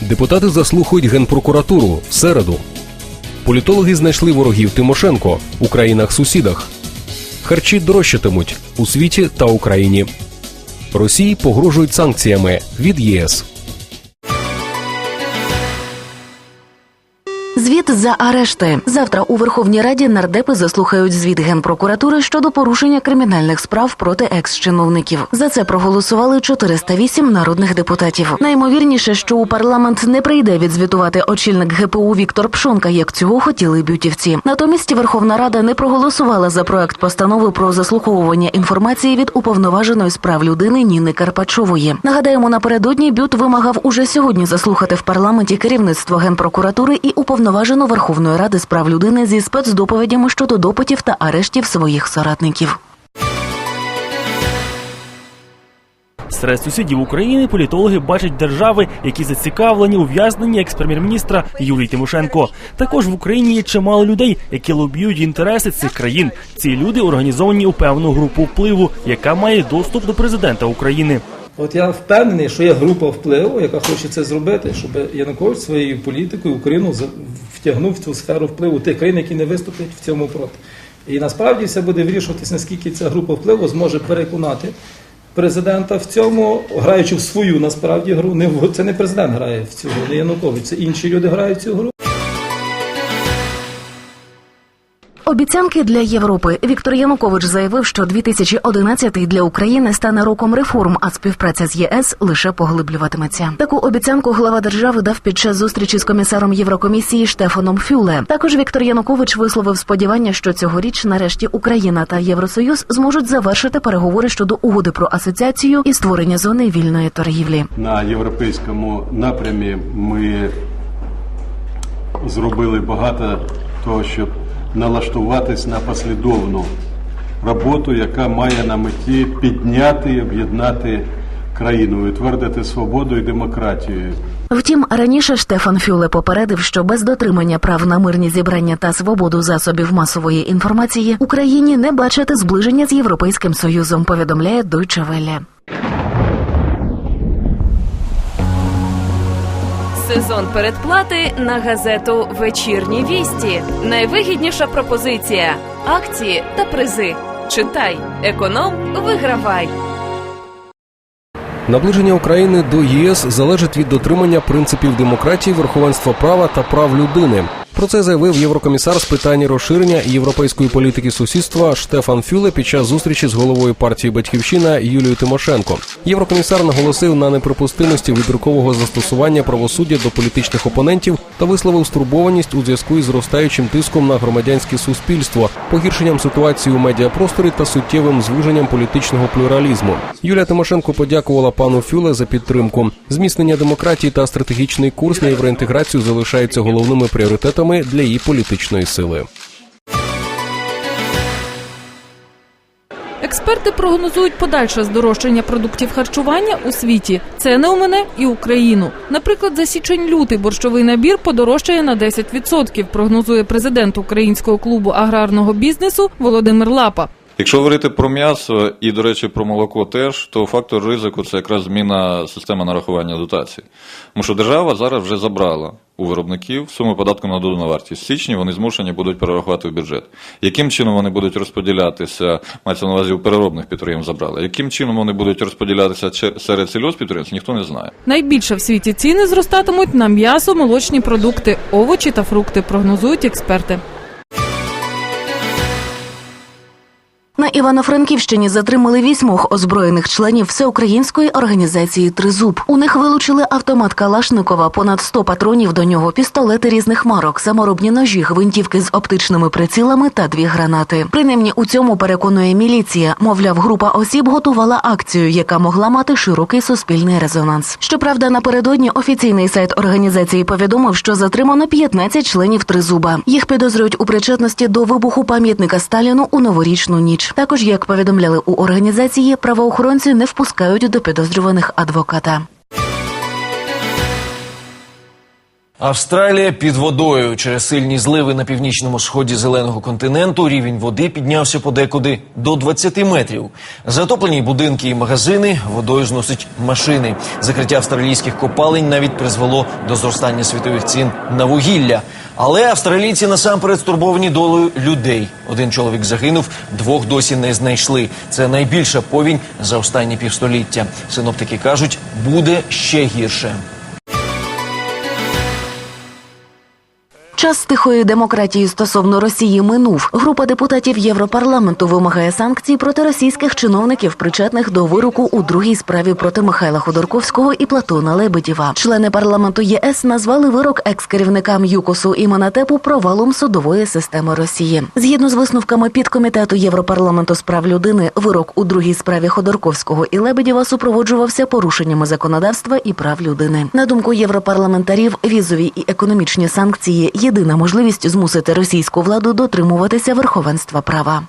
Депутати заслухають генпрокуратуру в середу. Політологи знайшли ворогів Тимошенко у країнах-сусідах. Харчі дорожчатимуть у світі та Україні. Росії погрожують санкціями від ЄС. Звіт за арешти завтра у Верховній Раді нардепи заслухають звіт генпрокуратури щодо порушення кримінальних справ проти екс-чиновників. За це проголосували 408 народних депутатів. Наймовірніше, що у парламент не прийде відзвітувати очільник ГПУ Віктор Пшонка, як цього хотіли бютівці. Натомість Верховна Рада не проголосувала за проект постанови про заслуховування інформації від уповноваженої з прав людини Ніни Карпачової. Нагадаємо, напередодні бют вимагав уже сьогодні заслухати в парламенті керівництво генпрокуратури і уповноважену Верховної Ради з прав людини зі спецдоповідями щодо допитів та арештів своїх соратників. Серед сусідів України політологи бачать держави, які зацікавлені у в'язненні екс-прем'єр-міністра Юлії Тимошенко. Також в Україні є чимало людей, які лобіюють інтереси цих країн. Ці люди організовані у певну групу впливу, яка має доступ до президента України. От я впевнений, що є група впливу, яка хоче це зробити, щоб Янукович своєю політикою Україну втягнув в цю сферу впливу тих країн, які не виступлять в цьому проти. І насправді все буде вирішуватись, наскільки ця група впливу зможе переконати президента в цьому, граючи в свою насправді гру. Це не президент грає в цю гру, не Янукович, це інші люди грають в цю гру. Обіцянки для Європи. Віктор Янукович заявив, що 2011 для України стане роком реформ, а співпраця з ЄС лише поглиблюватиметься. Таку обіцянку глава держави дав під час зустрічі з комісаром Єврокомісії Штефаном Фюле. Також Віктор Янукович висловив сподівання, що цьогоріч нарешті Україна та Євросоюз зможуть завершити переговори щодо угоди про асоціацію і створення зони вільної торгівлі. на європейському напрямі ми зробили багато того, щоб налаштуватись на послідовну роботу, яка має на меті підняти і об'єднати країну, утвердити свободу і демократію. Втім, раніше Штефан Фюле попередив, що без дотримання прав на мирні зібрання та свободу засобів масової інформації Україні не бачити зближення з Європейським Союзом. Повідомляє Deutsche Welle. Сезон передплати на газету Вечірні вісті. Найвигідніша пропозиція: акції та призи. Читай, економ, вигравай. Наближення України до ЄС залежить від дотримання принципів демократії, верховенства права та прав людини. Про це заявив єврокомісар з питань розширення європейської політики сусідства Штефан Фюле під час зустрічі з головою партії Батьківщина Юлією Тимошенко. Єврокомісар наголосив на неприпустимості вибіркового застосування правосуддя до політичних опонентів та висловив стурбованість у зв'язку із зростаючим тиском на громадянське суспільство, погіршенням ситуації у медіапросторі та суттєвим звуженням політичного плюралізму. Юлія Тимошенко подякувала пану Фюле за підтримку. Зміцнення демократії та стратегічний курс на євроінтеграцію залишаються головними пріоритетами для її політичної сили. Експерти прогнозують подальше здорожчання продуктів харчування у світі. Це не у мене і Україну. Наприклад, за січень-лютий борщовий набір подорожчає на 10%, прогнозує президент українського клубу аграрного бізнесу Володимир Лапа. Якщо говорити про м'ясо і, до речі, про молоко теж, то фактор ризику це якраз зміна системи нарахування дотацій. Тому що держава зараз вже забрала у виробників суму податку на додану вартість. В січні вони змушені будуть перерахувати в бюджет. Яким чином вони будуть розподілятися, мається на увазі у переробних підприємств забрали, яким чином вони будуть розподілятися серед сільгоспідприємств, ніхто не знає. Найбільше в світі ціни зростатимуть на м'ясо, молочні продукти, овочі та фрукти, прогнозують експерти. На Івано-Франківщині затримали вісьмох озброєних членів всеукраїнської організації Тризуб. У них вилучили автомат Калашникова, понад 100 патронів до нього, пістолети різних марок, саморобні ножі, гвинтівки з оптичними прицілами та дві гранати. Принаймні у цьому переконує міліція. Мовляв, група осіб готувала акцію, яка могла мати широкий суспільний резонанс. Щоправда, напередодні офіційний сайт організації повідомив, що затримано 15 членів Тризуба. Їх підозрюють у причетності до вибуху пам'ятника Сталіну у новорічну ніч. Також, як повідомляли у організації, правоохоронці не впускають до підозрюваних адвоката. Австралія під водою через сильні зливи на північному сході зеленого континенту рівень води піднявся подекуди до 20 метрів. Затоплені будинки і магазини водою зносить машини. Закриття австралійських копалень навіть призвело до зростання світових цін на вугілля. Але австралійці насамперед стурбовані долею людей. Один чоловік загинув, двох досі не знайшли. Це найбільша повінь за останні півстоліття. Синоптики кажуть, буде ще гірше. Час тихої демократії стосовно Росії минув. Група депутатів Європарламенту вимагає санкцій проти російських чиновників, причетних до вироку у другій справі проти Михайла Ходорковського і Платона Лебедєва. Члени парламенту ЄС назвали вирок екс-керівникам ЮКОСу і Манатепу провалом судової системи Росії. Згідно з висновками підкомітету Європарламенту з прав людини, вирок у другій справі Ходорковського і Лебедєва супроводжувався порушеннями законодавства і прав людини. На думку європарламентарів, візові і економічні санкції єдина можливість змусити російську владу дотримуватися верховенства права.